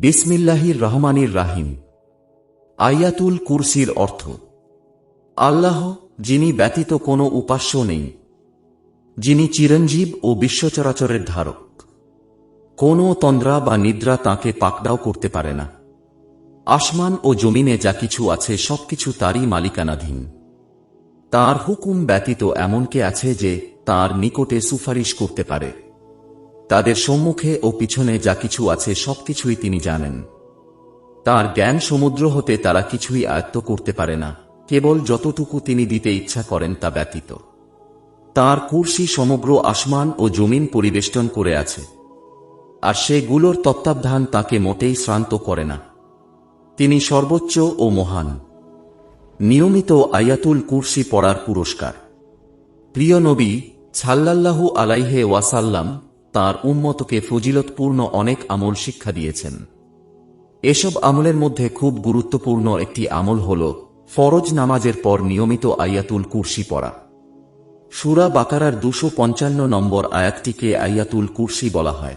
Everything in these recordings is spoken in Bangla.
বিসমিল্লাহির রহমানির রাহিম। আয়াতুল কুরসির অর্থ, আল্লাহ, যিনি ব্যতীত কোনো উপাস্য নেই, যিনি চিরঞ্জীব ও বিশ্বচরাচরের ধারক। কোনো তন্দ্রা বা নিদ্রা তাকে পাকড়াও করতে পারে না। আসমান ও জমিনে যা কিছু আছে সবকিছু তারই মালিকানাধীন। তার হুকুম ব্যতীত এমন কে আছে যে তার নিকটে সুপারিশ করতে পারে। তাদের সম্মুখে ও পিছনে যা কিছু আছে সবকিছুই তিনি জানেন। তার জ্ঞান সমুদ্র হতে তারা কিছুই আয়ত্ত করতে পারে না, কেবল যতটুকু তিনি দিতে ইচ্ছা করেন তা ব্যতীত। তার কুর্সি সমগ্র আসমান ও জমিন পরিবেষ্টন করে আছে, আর সেগুলোর তত্ত্বাবধান তাকে মোটেই শ্রান্ত করে না। তিনি সর্বোচ্চ ও মহান। নিয়মিত আয়াতুল কুরসি পড়ার পুরস্কার। প্রিয় নবী ছাল্লাল্লাহু আলাইহে ওয়াসাল্লাম তার উম্মতকে ফজিলতপূর্ণ অনেক আমল শিক্ষা দিয়েছেন। এসব আমলের মধ্যে খুব গুরুত্বপূর্ণ একটি আমল হল ফরজ নামাজের পর নিয়মিত আয়াতুল কুরসি পড়া। সুরা বাকারার দুশো পঞ্চান্ন নম্বর আয়াতটিকে আয়াতুল কুরসি বলা হয়।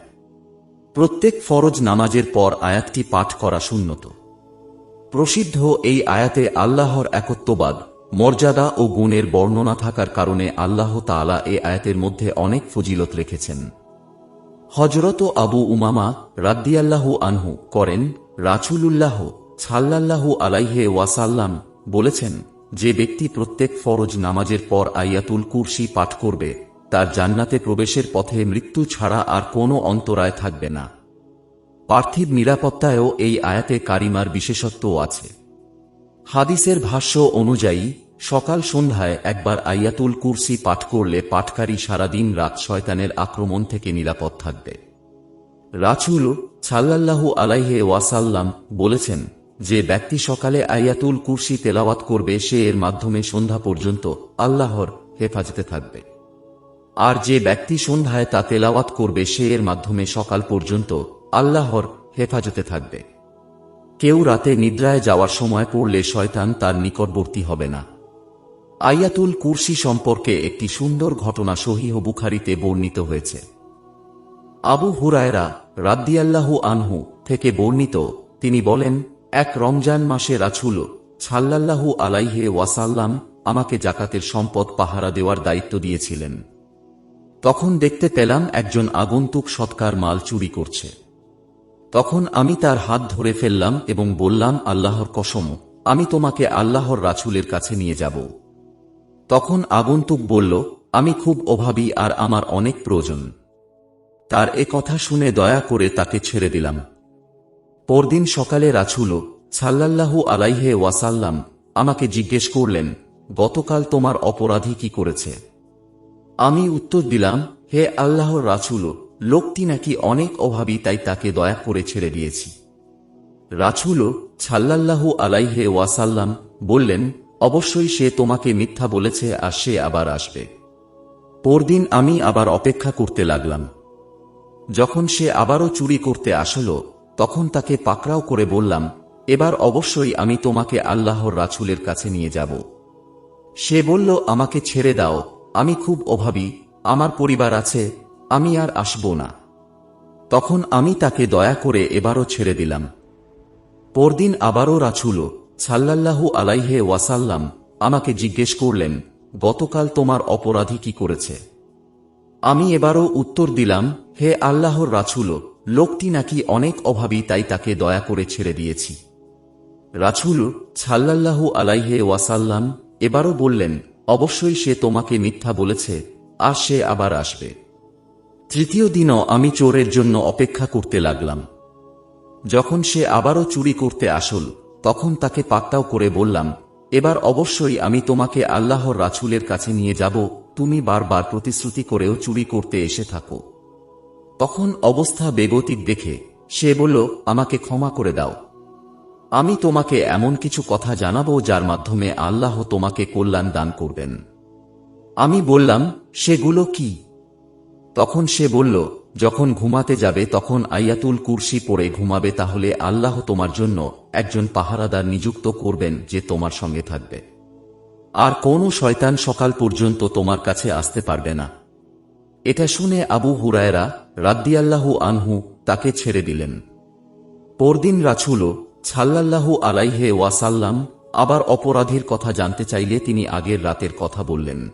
প্রত্যেক ফরজ নামাজের পর আয়াতটি পাঠ করা শূন্যত প্রসিদ্ধ এই আয়াতে আল্লাহর একত্ববাদ, মর্যাদা ও গুণের বর্ণনা থাকার কারণে আল্লাহ তাআলা এ আয়াতের মধ্যে অনেক ফজিলত রেখেছেন। হজরত আবু উমামা রাদ্দিয়াল্লাহু আনহু করেন রাচুলুল্লাহ ছাল্লাল্লাহু আলাইহে ওয়াসাল্লাম বলেছেন, যে ব্যক্তি প্রত্যেক ফরজ নামাজের পর আয়াতুল কুরসি পাঠ করবে, তার জান্নাতে প্রবেশের পথে মৃত্যু ছাড়া আর কোনো অন্তরায় থাকবে না। পার্থিব নিরাপত্তায়ও এই আয়াতে কারিমার বিশেষত্ব আছে। হাদিসের ভাষ্য অনুযায়ী সকাল সন্ধ্যায় একবার আয়াতুল কুরসি পাঠ করলে পাঠকারী সারাদিন রাত শয়তানের আক্রমণ থেকে নিরাপদ থাকবে। রাচুল সাল্লাল্লাহু আলাইহে ওয়াসাল্লাম বলেছেন যে ব্যক্তি সকালে আয়াতুল কুরসি তেলাওয়াত করবে, সে এর মাধ্যমে সন্ধ্যা পর্যন্ত আল্লাহর হেফাজতে থাকবে। আর যে ব্যক্তি সন্ধ্যায় তা তেলাওয়াত করবে, সে এর মাধ্যমে সকাল পর্যন্ত আল্লাহর হেফাজতে থাকবে। কেউ রাতে নিদ্রায় যাওয়ার সময় পড়লে শয়তান তার নিকটবর্তী হবে না। আয়াতুল কুরসি সম্পর্কে একটি সুন্দর ঘটনা সহিহ বুখারিতে বর্ণিত হয়েছে। আবু হুরায়রা রাদ্দিয়াল্লাহু আনহু থেকে বর্ণিত, তিনি বলেন, এক রমজান মাসে রাছুল ছাল্লাল্লাহু আলাইহে ওয়াসাল্লাম আমাকে জাকাতের সম্পদ পাহারা দেওয়ার দায়িত্ব দিয়েছিলেন। তখন দেখতে পেলাম একজন আগন্তুক সৎকার মাল চুরি করছে। তখন আমি তার হাত ধরে ফেললাম এবং বললাম, আল্লাহর কসম, আমি তোমাকে আল্লাহর রাছুলের কাছে নিয়ে যাব। তখন আগন্তুক বলল, আমি খুব অভাবী আর আমার অনেক প্রয়োজন। তার এ কথা শুনে দয়া করে তাকে ছেড়ে দিলাম। পরদিন সকালে রাছুল সাল্লাল্লাহু আলাইহে ওয়াসাল্লাম আমাকে জিজ্ঞেস করলেন, গতকাল তোমার অপরাধী কি করেছে? আমি উত্তর দিলাম, হে আল্লাহর রাছুল লোকটি নাকি অনেক অভাবী, তাই তাকে দয়া করে ছেড়ে দিয়েছি। রাছুল ছাল্লাল্লাহু আলাইহে ওয়াসাল্লাম বললেন অবশ্যই সে তোমাকে মিথ্যা বলেছে আর সে আবার আসবে। পরদিন আমি আবার অপেক্ষা করতে লাগলাম। যখন সে আবারও চুরি করতে আসল, তখন তাকে পাকড়াও করে বললাম, এবার অবশ্যই আমি তোমাকে আল্লাহর রাছুলের কাছে নিয়ে যাব। সে বলল, আমাকে ছেড়ে দাও, আমি খুব অভাবী, আমার পরিবার আছে, আমি আর আসব না। তখন আমি তাকে দয়া করে এবারও ছেড়ে দিলাম। পরদিন আবারও রাছুল সাল্লাল্লাহু আলাইহে ওয়াসাল্লাম আমাকে জিজ্ঞেস করলেন, গতকাল তোমার অপরাধী কি করেছে? আমি এবারও উত্তর দিলাম, হে আল্লাহর রাছুল লোকটি নাকি অনেক অভাবী, তাই তাকে দয়া করে ছেড়ে দিয়েছি। রাছুল ছাল্লাল্লাহু আলাইহে ওয়াসাল্লাম এবারও বললেন, অবশ্যই সে তোমাকে মিথ্যা বলেছে, আর সে আবার আসবে। তৃতীয় দিনও আমি চোরের জন্য অপেক্ষা করতে লাগলাম। যখন সে আবারও চুরি করতে আসল তখন তাকে পাকটাও করে বললাম, এবার অবশ্যই আমি তোমাকে আল্লাহর রাছুলের কাছে নিয়ে যাব, তুমি বারবার প্রতিশ্রুতি করেও চুরি করতে এসে থাকো। তখন অবস্থা বেগতিক দেখে সে বলল, আমাকে ক্ষমা করে দাও। আমি তোমাকে এমন কিছু কথা জানাব যার মাধ্যমে আল্লাহ তোমাকে কল্যাণ দান করবেন। আমি বললাম, সেগুলো কি? তখন সে বলল যখন ঘুমাতে যাবে তখন আয়াতুল কুরসি পড়ে ঘুমাবে তাহলে আল্লাহ তোমার জন্য একজন পাহারাদার নিযুক্ত করবেন যে তোমার সঙ্গে থাকবে। আর কোনো শয়তান সকাল পর্যন্ত তোমার কাছে আসতে পারবে না। এটা শুনে আবু হুরায়রা রাদ্দিয়াল্লাহু আনহু তাকে ছেড়ে দিলেন। পরদিন রাছুল ছাল্লাল্লাহু আলাইহে ওয়াসাল্লাম আবার অপরাধীর কথা জানতে চাইলে তিনি আগের রাতের কথা বললেন।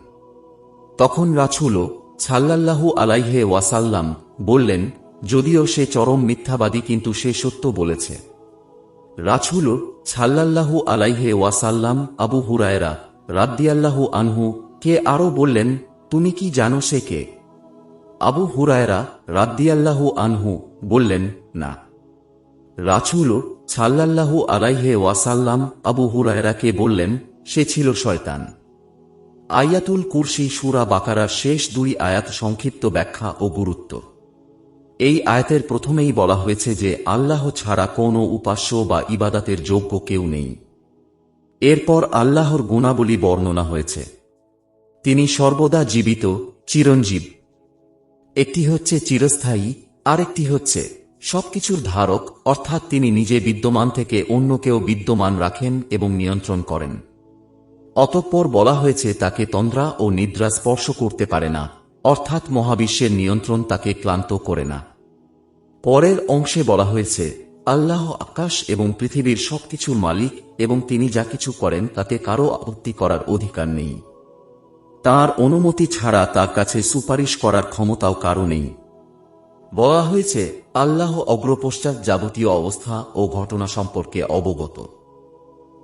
তখন রাছুল ছাল্লাল্লাহু আলাইহে ওয়াসাল্লাম বললেন, যদিও সে চরম মিথ্যাবাদী, কিন্তু সে সত্য বলেছে। রাছুল ছাল্লাল্লাহু আলাইহে ওয়াসাল্লাম আবু হুরায়রা রাদ্দিয়াল্লাহু আনহু কে আরও বললেন, তুমি কি জানো সে কে? আবু হুরায়রা রাদ্দিয়াল্লাহু আনহু বললেন, না। রাছুল ছাল্লাল্লাহু আলাইহে ওয়াসাল্লাম আবু হুরায়রাকে বললেন, সে ছিল শয়তান। আয়াতুল কুরসি সুরা বাকারার শেষ দুই আয়াত সংক্ষিপ্ত ব্যাখ্যা ও গুরুত্ব। এই আয়াতের প্রথমেই বলা হয়েছে যে আল্লাহ ছাড়া কোনো উপাস্য বা ইবাদাতের যোগ্য কেউ নেই। এরপর আল্লাহর গুণাবলী বর্ণনা হয়েছে। তিনি সর্বদা জীবিত, চিরঞ্জীব। একটি হচ্ছে চিরস্থায়ী, আরেকটি হচ্ছে সবকিছুর ধারক, অর্থাৎ তিনি নিজে বিদ্যমান থেকে অন্যকেও বিদ্যমান রাখেন এবং নিয়ন্ত্রণ করেন। অতঃপর বলা হয়েছে তাকে তন্দ্রা ও নিদ্রা স্পর্শ করতে পারে না। অর্থাৎ মহাবিশ্বের নিয়ন্ত্রণ তাকে ক্লান্ত করে না। পরের অংশে বলা হয়েছে, আল্লাহ আকাশ এবং পৃথিবীর সবকিছুর মালিক এবং তিনি যা কিছু করেন তাতে কারও আপত্তি করার অধিকার নেই। তার অনুমতি ছাড়া তার কাছে সুপারিশ করার ক্ষমতাও কারও নেই। বলা হয়েছে, আল্লাহ অগ্রপশ্চাৎ যাবতীয় অবস্থা ও ঘটনা সম্পর্কে অবগত।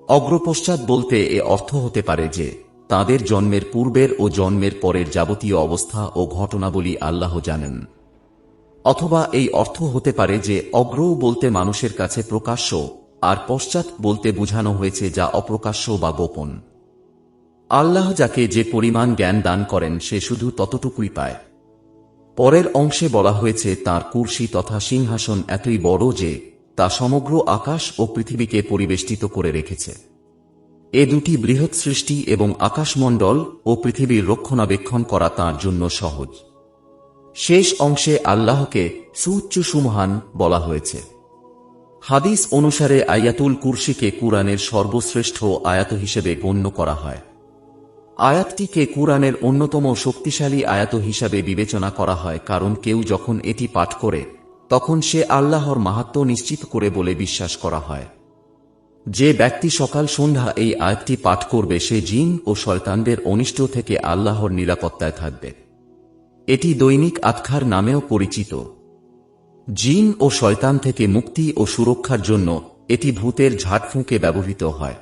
অগ্রপশ্চাৎ বলতে এ অর্থ হতে পারে যে তাদের জন্মের পূর্বের ও জন্মের পরের যাবতীয় অবস্থা ও ঘটনাবলী আল্লাহ জানেন। অথবা এই অর্থ হতে পারে যে অগ্রও বলতে মানুষের কাছে প্রকাশ্য আর পশ্চাৎ বলতে বোঝানো হয়েছে যা অপ্রকাশ্য বা গোপন। আল্লাহ যাকে যে পরিমাণ জ্ঞান দান করেন, সে শুধু ততটুকুই পায়। পরের অংশে বলা হয়েছে, তার কুর্সি তথা সিংহাসন এতই বড় যে তা সমগ্র আকাশ ও পৃথিবীকে পরিবেষ্টিত করে রেখেছে। এ দুটি বৃহৎ সৃষ্টি এবং আকাশমণ্ডল ও পৃথিবীর রক্ষণাবেক্ষণ করা তাঁর জন্য সহজ। শেষ অংশে আল্লাহকে সুউচ্চ সুমহান বলা হয়েছে। হাদিস অনুসারে আয়াতুল কুরসিকে কুরআনের সর্বশ্রেষ্ঠ আয়াত হিসেবে গণ্য করা হয়। আয়াতটিকে কুরআনের অন্যতম শক্তিশালী আয়াত হিসাবে বিবেচনা করা হয় কারণ কেউ যখন এটি পাঠ করে, তখন সে আল্লাহর মাহাত্ম নিশ্চিত করে বলে বিশ্বাস করা হয়। যে ব্যক্তি সকাল সন্ধ্যা এই আয়াতটি পাঠ করবে, সে জিন ও শয়তানদের অনিষ্ট থেকে আল্লাহর নিরাপত্তায় থাকবে। এটি দৈনিক আতখার নামেও পরিচিত। জিন ও শয়তান থেকে মুক্তি ও সুরক্ষার জন্য এটি ভূতের ঝাড়ফুঁকে ব্যবহৃত হয়।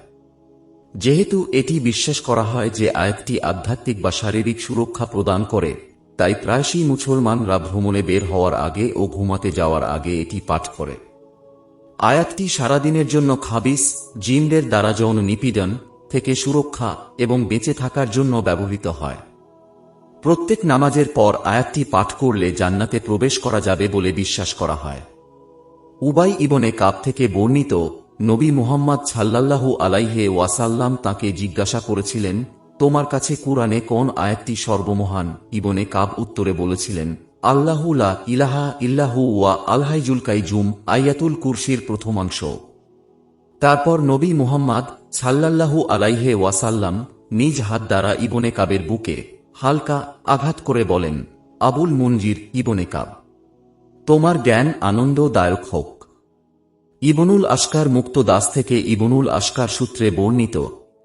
যেহেতু এটি বিশ্বাস করা হয় যে আয়াতটি আধ্যাত্মিক বা শারীরিক সুরক্ষা প্রদান করে, তাই প্রায়শই মুসলমানরা ভ্রমণে বের হওয়ার আগে ও ঘুমাতে যাওয়ার আগে এটি পাঠ করে। আয়াতটি সারাদিনের জন্য খাবিস, জিনদের দ্বারা যৌন নিপীড়ন থেকে সুরক্ষা এবং বেঁচে থাকার জন্য ব্যবহৃত হয়। প্রত্যেক নামাজের পর আয়াতটি পাঠ করলে জান্নাতে প্রবেশ করা যাবে বলে বিশ্বাস করা হয়। উবাই ইবনে কাপ থেকে বর্ণিত নবী মুহাম্মদ সাল্লাল্লাহু আলাইহে ওয়াসাল্লাম তাকে জিজ্ঞাসা করেছিলেন, তোমার কাছে কুরআনে কোন আয়াতটি সর্বমহান? ইবনে কাব উত্তরে বলেছিলেন আল্লাহু লা ইলাহা ইল্লাহু ওয়া আলহাইজুল কাইজুম আয়াতুল কুরসির প্রথমাংশ তারপর নবী মুহাম্মদ সাল্লাল্লাহু আলাইহে ওয়াসাল্লাম নিজ হাত দ্বারা ইবনে কাবের বুকে হালকা আঘাত করে বলেন, আবুল মুনজির, ইবনে কাব, তোমার জ্ঞান আনন্দদায়ক হোক। ইবনুল আশকার মুক্ত দাস থেকে ইবনুল আশকার সূত্রে বর্ণিত,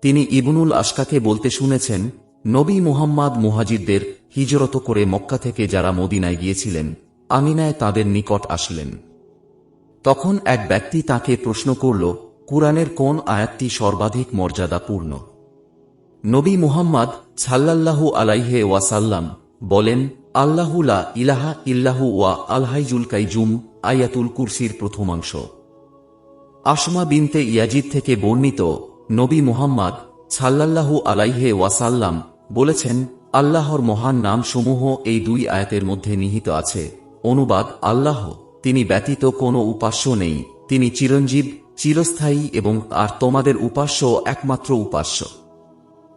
তিনি ইবনুল আশকাকে বলতে শুনেছেন, নবী মুহাম্মদ মুহাজিরদের হিজরত করে মক্কা থেকে যারা মদিনায় গিয়েছিলেন, আমিনায় তাদের নিকট আসলেন। তখন এক ব্যক্তি তাকে প্রশ্ন করল, কুরআনের কোন আয়াতটি সর্বাধিক মর্যাদাপূর্ণ? নবী মুহাম্মদ সাল্লাল্লাহু আলাইহে ওয়াসাল্লাম বলেন আল্লাহুলা ইলাহা ইল্লাহু ওয়া আলহাইজুল কাইজুম আয়াতুল কুরসির প্রথমাংশ আসমা বিনতে ইয়াজিদ থেকে বর্ণিত নবী মুহাম্মদ সাল্লাল্লাহু আলাইহে ওয়াসাল্লাম বলেছেন আল্লাহর মহান নাম সমূহ এই দুই আয়াতের মধ্যে নিহিত আছে। অনুবাদ, আল্লাহ, তিনি ব্যতীত কোনো উপাস্য নেই। তিনি চিরঞ্জীব, চিরস্থায়ী এবং আর তোমাদের উপাস্য একমাত্র উপাস্য।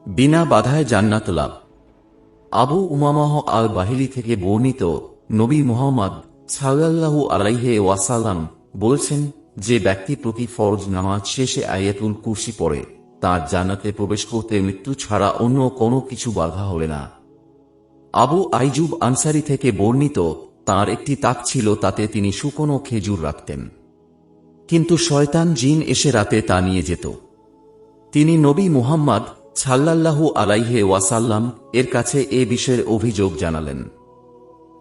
বিনা বাধায় জান্নাত লাভ। আবু উমামাহ আল বাহিলি থেকে বর্ণিত নবী মোহাম্মদ সাল্লাল্লাহু আলাইহে ওয়াসাল্লাম বলছেন যে ব্যক্তি প্রতি ফরজ নামাজ শেষে আয়াতুল কুরসি পড়ে। তার জান্নাতে প্রবেশ করতে মৃত্যু ছাড়া অন্য কোনো কিছু বাধা হবে না। আবু আইজুব আনসারি থেকে বর্ণিত তার একটি তাক ছিল, তাতে তিনি শুকনো খেজুর রাখতেন। কিন্তু শয়তান জিন এসে রাতে তা নিয়ে যেত। তিনি নবী মুহাম্মদ সাল্লাল্লাহু আলাইহে ওয়াসাল্লাম এর কাছে এ বিষয়ের অভিযোগ জানালেন।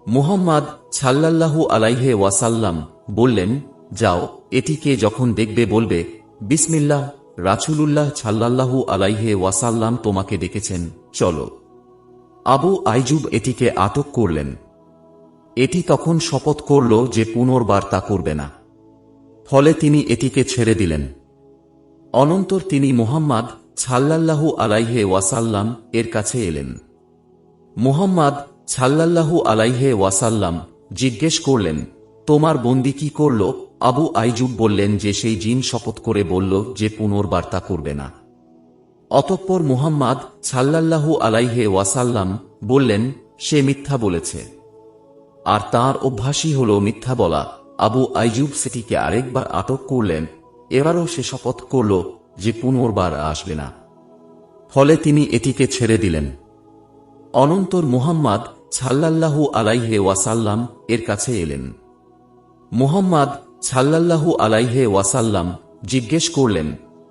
মুহাম্মদ সাল্লাল্লাহু আলাইহে ওয়াসাল্লাম বললেন, যাও, এটিকে যখন দেখবে বলবে, বিসমিল্লাহ রাসূলুল্লাহ সাল্লাল্লাহু আলাইহে ওয়াসাল্লাম তোমাকে ডেকেছেন, চলো। আবু আইজুব এটিকে আটক করলেন। এটি তখন শপথ করল যে পুনর্বার তা করবে না। ফলে তিনি এটিকে ছেড়ে দিলেন। অনন্তর তিনি মুহাম্মদ সাল্লাল্লাহু আলাইহে ওয়াসাল্লাম এর কাছে এলেন। মুহাম্মদ সাল্লাল্লাহু আলাইহে ওয়াসাল্লাম জিজ্ঞেস করলেন, তোমার বন্দি কি করল? আবু আইজুব বললেন যে সেই জিন শপথ করে বলল যে পুনর্বার্তা করবে না। অতঃপর মুহাম্মদ সাল্লাল্লাহু আলাইহে ওয়াসাল্লাম বললেন, সে মিথ্যা বলেছে। আর তার অভ্যাসই হল মিথ্যা বলা। আবু আইজুব সেটিকে আরেকবার আটক করলেন। এবারও সে শপথ করল যে পুনর্বার আসবে না। ফলে তিনি এটিকে ছেড়ে দিলেন। অনন্তর মুহাম্মদ সাল্লাল্লাহু আলাইহে ওয়াসাল্লাম এর কাছে এলেন। মুহাম্মদ সাল্লাল্লাহু আলাইহে ওয়াসাল্লাম জিজ্ঞেস করলেন,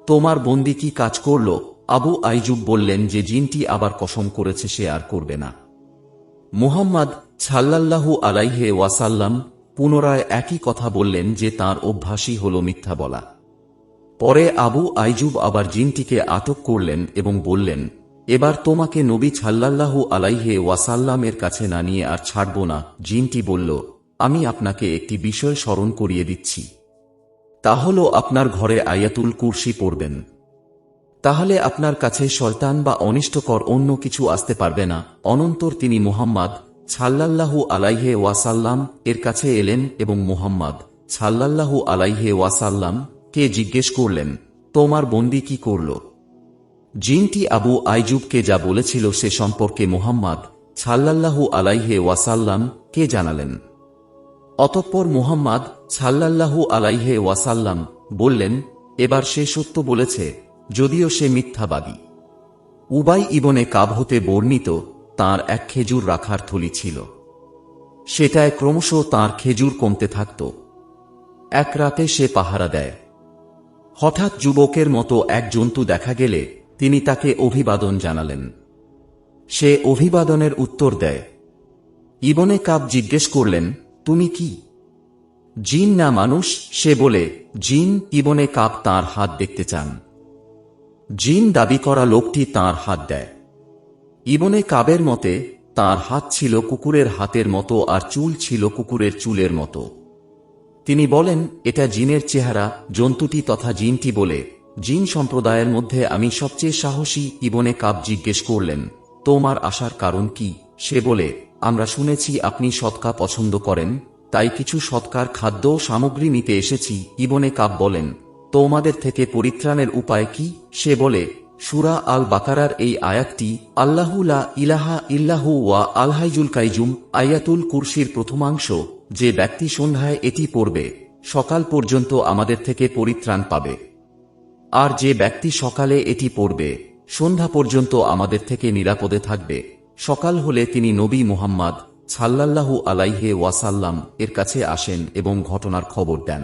তোমার বন্দি কি কাজ করল? আবু আইজুব বললেন যে জিনটি আবার কসম করেছে, সে আর করবে না। মুহাম্মদ সাল্লাল্লাহু আলাইহে ওয়াসাল্লাম পুনরায় একই কথা বললেন যে তার অভ্যাসই হল মিথ্যা বলা। পরে আবু আইজুব আবার জিনটিকে আটক করলেন এবং বললেন, এবার তোমাকে নবী ছাল্লাল্লাহু আলাইহে ওয়াসাল্লামের কাছে না নিয়ে আর ছাড়ব না। জিনটি বলল আমি আপনাকে একটি বিষয় স্মরণ করিয়ে দিচ্ছি। তা হল আপনার ঘরে আয়াতুল কুরসি পড়বেন। তাহলে আপনার কাছে শয়তান বা অনিষ্টকর অন্য কিছু আসতে পারবে না। অনন্তর তিনি মুহাম্মদ ছাল্লাল্লাহু আলাইহে ওয়াসাল্লাম এর কাছে এলেন এবং মুহাম্মদ ছাল্লাল্লাহু আলাইহে ওয়াসাল্লাম কে জিজ্ঞেস করলেন, তোমার বন্দি কি করল? জিনটি আবু আইজুবকে যা বলেছিল সে সম্পর্কে মুহাম্মদ ছাল্লাল্লাহু আলাইহে ওয়াসাল্লাম কে জানালেন? অতঃপর মুহাম্মদ ছাল্লাল্লাহু আলাইহে ওয়াসাল্লাম বললেন, এবার সে সত্য বলেছে, যদিও সে মিথ্যাবাদী। উবাই ইবনে কাব হতে বর্ণিত তার এক খেজুর রাখার থলি ছিল। সেটায় ক্রমশ তার খেজুর কমতে থাকত। এক রাতে সে পাহারা দেয়। হঠাৎ যুবকের মতো এক জন্তু দেখা গেলে তিনি তাকে অভিবাদন জানালেন। সে অভিবাদনের উত্তর দেয়। ইবনে কাব জিজ্ঞেস করলেন তুমি কি? জিন না মানুষ, সে বলে, জিন ইবনে কাব তার হাত দেখতে চান। জিন দাবি করা লোকটি তার হাত দেয়। ইবনে কাবের মতে, তার হাত ছিল কুকুরের হাতের মতো আর চুল ছিল কুকুরের চুলের মতো। তিনি বলেন, এটা জিনের চেহারা, জন্তুটি তথা জিনটি বলে, জিন সম্প্রদায়ের মধ্যে আমি সবচেয়ে সাহসী ইবনে কাব জিজ্ঞেস করলেন, তোমার আসার কারণ কি? সে বলে আমরা শুনেছি আপনি সৎকা পছন্দ করেন, তাই কিছু সৎকার খাদ্য সামগ্রী নিতে এসেছি, ইবনে কাব বলেন। তোমাদের থেকে পরিত্রাণের উপায় কি? সে বলে, সুরা আল বাকারার এই আয়াতটি, আল্লাহু লা ইলাহা ইল্লাহু ওয়া আলহাইজুল কাইজুম আয়াতুল কুরসির প্রথমাংশ, যে ব্যক্তি সন্ধ্যায় এটি পড়বে, সকাল পর্যন্ত আমাদের থেকে পরিত্রাণ পাবে। আর যে ব্যক্তি সকালে এটি পড়বে, সন্ধ্যা পর্যন্ত আমাদের থেকে নিরাপদে থাকবে। সকাল হলে তিনি নবী মুহাম্মদ সাল্লাল্লাহু আলাইহে ওয়াসাল্লাম এর কাছে আসেন এবং ঘটনার খবর দেন।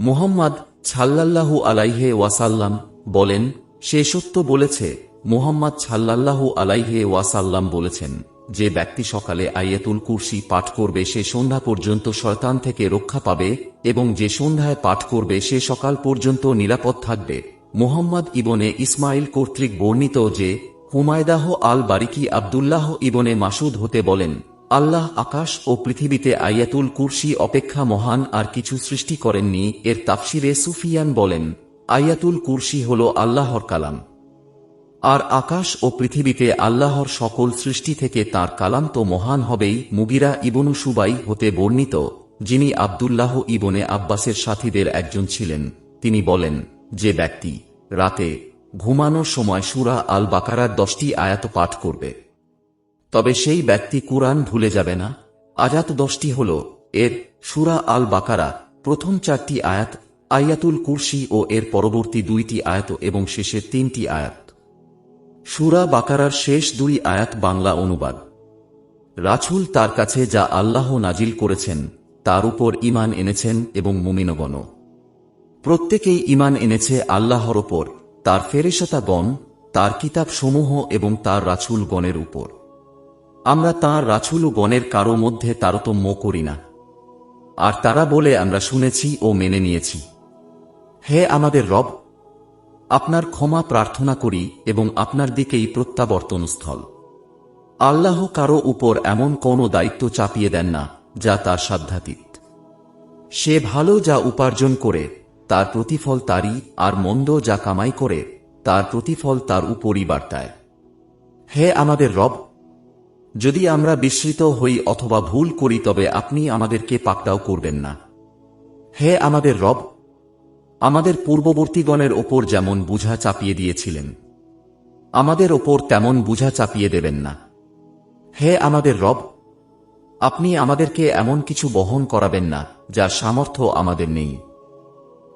মুহাম্মদ সাল্লাল্লাহু আলাইহে ওয়াসাল্লাম বলেন, সে সত্য বলেছে, মুহাম্মদ সাল্লাল্লাহু আলাইহে ওয়াসাল্লাম বলেছেন, যে ব্যক্তি সকালে আইয়াতুল কুরসি পাঠ করবে সে সন্ধ্যা পর্যন্ত শয়তান থেকে রক্ষা পাবে এবং যে সন্ধ্যায় পাঠ করবে সে সকাল পর্যন্ত নিরাপদ থাকবে। মুহাম্মদ ইবনে ইসমাইল কর্তৃক বর্ণিত যে হুমায়দাহ আল বারিকি আবদুল্লাহ ইবনে মাসুদ হতে বলেন, আল্লাহ আকাশ ও পৃথিবীতে আয়াতুল কুরসি অপেক্ষা মহান আর কিছু সৃষ্টি করেননি। এর তাফসিরে সুফিয়ান বলেন, আয়াতুল কুরসি হল আল্লাহর কালাম। আর আকাশ ও পৃথিবীতে আল্লাহর সকল সৃষ্টি থেকে তার কালাম তো মহান হবেই, মুগিরা ইবনু সুবাই হতে বর্ণিত, যিনি আবদুল্লাহ ইবনে আব্বাসের সাথীদের একজন ছিলেন। তিনি বলেন, যে ব্যক্তি রাতে ঘুমানোর সময় সুরা আল বাকারার দশটি আয়াত পাঠ করবে। তবে সেই ব্যক্তি কুরআন ভুলে যাবে না। আজাত দশটি হল, এর সুরা আল বাকারা প্রথম চারটি আয়াত, আয়াতুল কুরসি ও এর পরবর্তী দুইটি আয়াত এবং শেষের তিনটি আয়াত। সুরা বাকারার শেষ দুই আয়াত বাংলা অনুবাদ। রাছুল তার কাছে যা আল্লাহ নাজিল করেছেন, তার উপর ইমান এনেছেন এবং মুমিনগণ। প্রত্যেকেই ইমান এনেছে আল্লাহর ওপর তার ফেরেশতাগণ, তার কিতাবসমূহ এবং তার রাছুল গণের উপর। আমরা তাঁর রাছুল গণের কারও মধ্যে তারতম্য করি না। আর তারা বলে, আমরা শুনেছি ও মেনে নিয়েছি। হে আমাদের রব, আপনার ক্ষমা প্রার্থনা করি এবং আপনার দিকেই প্রত্যাবর্তন স্থল আল্লাহ কারও উপর এমন কোনো দায়িত্ব চাপিয়ে দেন না যা তার সাধ্যাতীত। সে ভালো যা উপার্জন করে তার প্রতিফল তারই আর মন্দ যা কামাই করে, তার প্রতিফল তার উপরই বার্তায়। হে আমাদের রব, যদি আমরা বিস্মৃত হই অথবা ভুল করি, তবে আপনি আমাদেরকে পাকড়াও করবেন না। হে আমাদের রব, আমাদের পূর্ববর্তীগণের ওপর যেমন বুঝা চাপিয়ে দিয়েছিলেন, আমাদের ওপর তেমন বুঝা চাপিয়ে দেবেন না। হে আমাদের রব, আপনি আমাদেরকে এমন কিছু বহন করাবেন না, যার সামর্থ্য আমাদের নেই।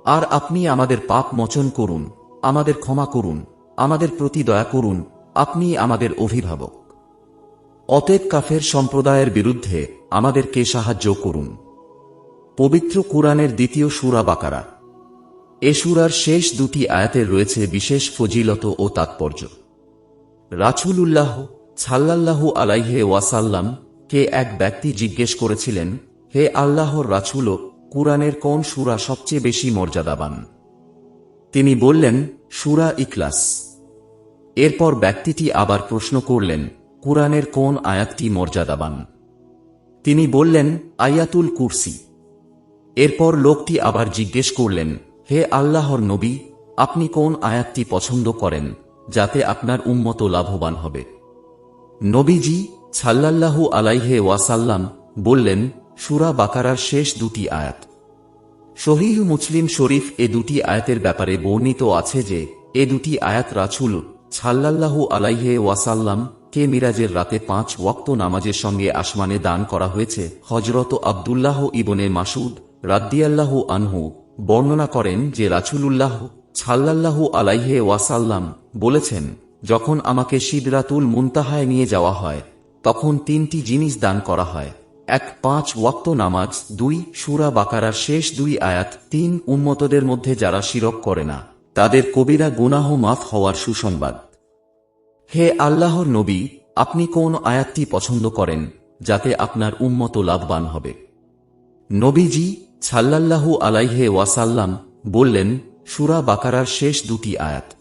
আর আপনি আমাদের পাপ মোচন করুন, আমাদের ক্ষমা করুন, আমাদের প্রতি দয়া করুন, আপনি আমাদের অভিভাবক। অতএব কাফের সম্প্রদায়ের বিরুদ্ধে আমাদেরকে সাহায্য করুন। পবিত্র কুরআনের দ্বিতীয় সুরা বাকারা। এ সুরার শেষ দুটি আয়াতের রয়েছে বিশেষ ফজিলত ও তাৎপর্য। রাছুলুল্লাহ ছাল্লাল্লাহু আলাইহে ওয়াসাল্লাম কে এক ব্যক্তি জিজ্ঞেস করেছিলেন, হে আল্লাহর রাছুল কুরআনের কোন সুরা সবচেয়ে বেশি মর্যাদাবান? তিনি বললেন, সুরা ইকলাস এরপর ব্যক্তিটি আবার প্রশ্ন করলেন, কুরআনের কোন আয়াতটি মর্যাদাবান? তিনি বললেন, আয়াতুল কুরসি। এরপর লোকটি আবার জিজ্ঞেস করলেন, হে আল্লাহর নবী, আপনি কোন আয়াতটি পছন্দ করেন, যাতে আপনার উম্মত লাভবান হবে? নবীজি ছাল্লাল্লাহু আলাইহে ওয়াসাল্লাম বললেন সুরা বাকারার শেষ দুটি আয়াত। শহীহ মুসলিম শরীফ এ দুটি আয়াতের ব্যাপারে বর্ণিত আছে যে, এ দুটি আয়াত রাছুল ছাল্লাল্লাহু আলাইহে ওয়াসাল্লাম কে মিরাজের রাতে পাঁচ ওয়াক্ত নামাজের সঙ্গে আসমানে দান করা হয়েছে হজরত আবদুল্লাহ ইবনে মাসুদ রাদ্দিয়াল্লাহু আনহু বর্ণনা করেন যে রাছুলুল্লাহ ছাল্লাল্লাহু আলাইহে ওয়াসাল্লাম বলেছেন, যখন আমাকে সিদরাতুল মুনতাহায় নিয়ে যাওয়া হয়, তখন তিনটি জিনিস দান করা হয়। এক পাঁচ ওয়াক্ত নামাজ, দুই সুরা বাকারার শেষ দুই আয়াত, তিন উন্মতদের মধ্যে যারা শিরক করে না, তাদের কবিরা গুনাহ মাফ হওয়ার সুসংবাদ। হে আল্লাহর নবী, আপনি কোন আয়াতটি পছন্দ করেন, যাতে আপনার উন্মত লাভবান হবে? নবীজি ছাল্লাল্লাহু আলাইহে ওয়াসাল্লাম বললেন, সুরা বাকারার শেষ দুটি আয়াত।